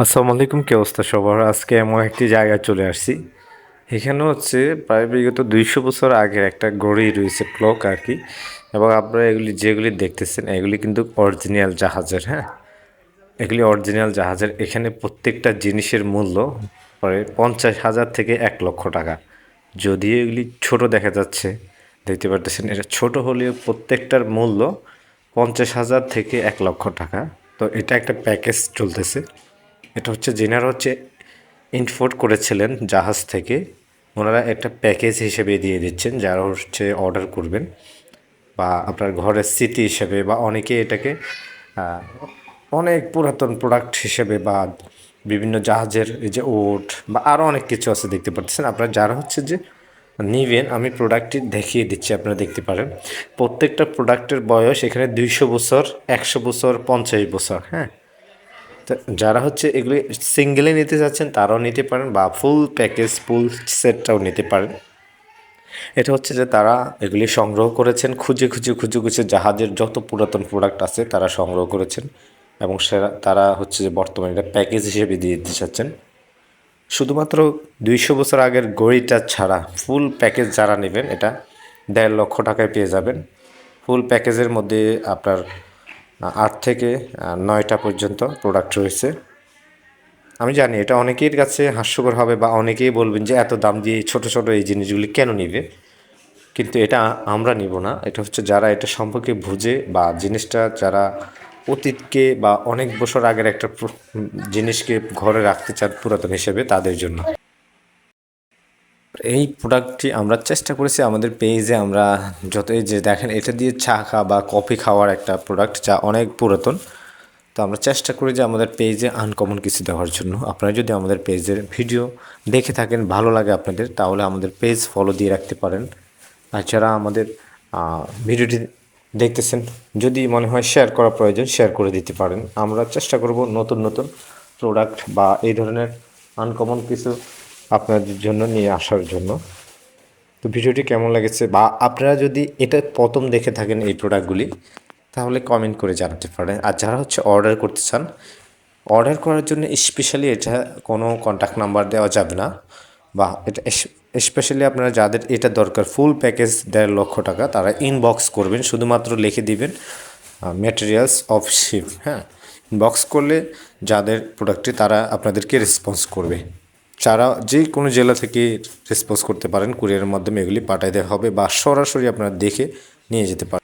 আসসালামু আলাইকুম, কি অবস্থা সবার? আজকে এমন একটি জায়গায় চলে আসছি। এখানে হচ্ছে প্রায় বিগত দুইশো বছর আগের একটা গড়ি রয়েছে ক্লক আর কি। এবং আপনারা এগুলি যেগুলি দেখতেছেন, এগুলি কিন্তু অরিজিনাল জাহাজের হ্যাঁ? এগুলি অরিজিনাল জাহাজের। এখানে প্রত্যেকটা জিনিসের মূল্য পরে পঞ্চাশ হাজার থেকে এক লক্ষ টাকা। যদিও এগুলি ছোট দেখা যাচ্ছে, দেখতে পারতেছেন, এটা ছোট হলেও প্রত্যেকটার মূল্য পঞ্চাশ হাজার থেকে এক লক্ষ টাকা। তো এটা একটা প্যাকেজ চলতেছে। এটা হচ্ছে জেনার হচ্ছে ইনফোর্ট করেছিলেন জাহাজ থেকে। ওনারা একটা প্যাকেজ হিসেবে দিয়ে দিচ্ছেন, যারা হচ্ছে অর্ডার করবেন। বা আপনার ঘরের স্মৃতি হিসেবে বা অনেকে এটাকে অনেক পুরাতন প্রোডাক্ট হিসেবে বা বিভিন্ন জাহাজের এই যে ওট বা আরও অনেক কিছু আছে দেখতে পাচ্ছেন। আপনারা যারা হচ্ছে যে নিবেন, আমি প্রোডাক্টটি দেখিয়ে দিচ্ছি, আপনারা দেখতে পারেন। প্রত্যেকটা প্রোডাক্টের বয়স এখানে দুইশো বছর, একশো বছর, পঞ্চাশ বছর হ্যাঁ? যারা হচ্ছে এগুলি সিঙ্গেলে নিতে যাচ্ছেন, তারাও নিতে পারেন বা ফুল প্যাকেজ ফুল সেটটাও নিতে পারেন। এটা হচ্ছে যে তারা এগুলি সংগ্রহ করেছেন, খুঁজে খুঁজে খুঁজে খুঁজে জাহাজের যত পুরাতন প্রোডাক্ট আছে তারা সংগ্রহ করেছেন এবং সেরা, তারা হচ্ছে যে বর্তমানে এটা প্যাকেজ হিসেবে দিয়ে দিতে চাচ্ছেন। শুধুমাত্র দুইশো বছর আগের গড়িটা ছাড়া ফুল প্যাকেজ যারা নেবেন, এটা দেড় লক্ষ টাকায় পেয়ে যাবেন। ফুল প্যাকেজের মধ্যে আপনার আট থেকে নয়টা পর্যন্ত প্রোডাক্ট রয়েছে। আমি জানি এটা অনেকের কাছে হাস্যকর হবে বা অনেকেই বলবেন যে এত দাম দিয়ে ছোট ছোট এই জিনিসগুলি কেন নিবে? কিন্তু এটা আমরা নিব না। এটা হচ্ছে যারা এটা সম্পর্কে বুঝে বা জিনিসটা যারা অতীতকে বা অনেক বছর আগের একটা জিনিসকে ঘরে রাখতে চান পুরাতন হিসেবে তাদের জন্য। এই প্রোডাক্টটি আমরা চেষ্টা করেছি, আমাদের পেজে আমরা যত এই যে দেখেন, এটা দিয়ে চা খাওয়া বা কফি খাওয়ার একটা প্রোডাক্ট যা অনেক পুরাতন। তো আমরা চেষ্টা করি যে আমাদের পেজে আনকমন কিছু দেওয়ার জন্য। আপনারা যদি আমাদের পেজের ভিডিও দেখে থাকেন, ভালো লাগে আপনাদের, তাহলে আমাদের পেজ ফলো দিয়ে রাখতে পারেন। আর যারা আমাদের ভিডিওটি দেখতেছেন, যদি মনে হয় শেয়ার করা প্রয়োজন শেয়ার করে দিতে পারেন। আমরা চেষ্টা করব নতুন নতুন প্রোডাক্ট বা এই ধরনের আনকমন কিছু আপনাদের জন্য, নিয়ে আসার জন্য। তো ভিডিওটি কেমন লেগেছে বা আপনারা যদি এটা প্রথম দেখে থাকেন এই প্রোডাক্টগুলি তাহলে কমেন্ট করে জানাতে পারেন। আর যারা হচ্ছে অর্ডার করতে চান অর্ডার করার জন্য স্পেশালি এটা কোনো কন্ট্যাক্ট নাম্বার দেওয়া যাবে না। বা এটা স্পেশালি আপনারা যাদের এটা দরকার ফুল প্যাকেজ দেড় লক্ষ টাকা, তারা ইনবক্স করবেন, শুধুমাত্র লিখে দিবেন ম্যাটেরিয়ালস অফ শিপ হ্যাঁ? ইনবক্স করলে যাদের প্রোডাক্টটি তারা আপনাদেরকে রেসপন্স করবে। যারা যে কোনো জেলা থেকে রেসপন্স করতে পারেন কুরিয়ারের মাধ্যমে এগুলি পাঠাই দেওয়া হবে বা সরাসরি আপনারা দেখে নিয়ে যেতে পারেন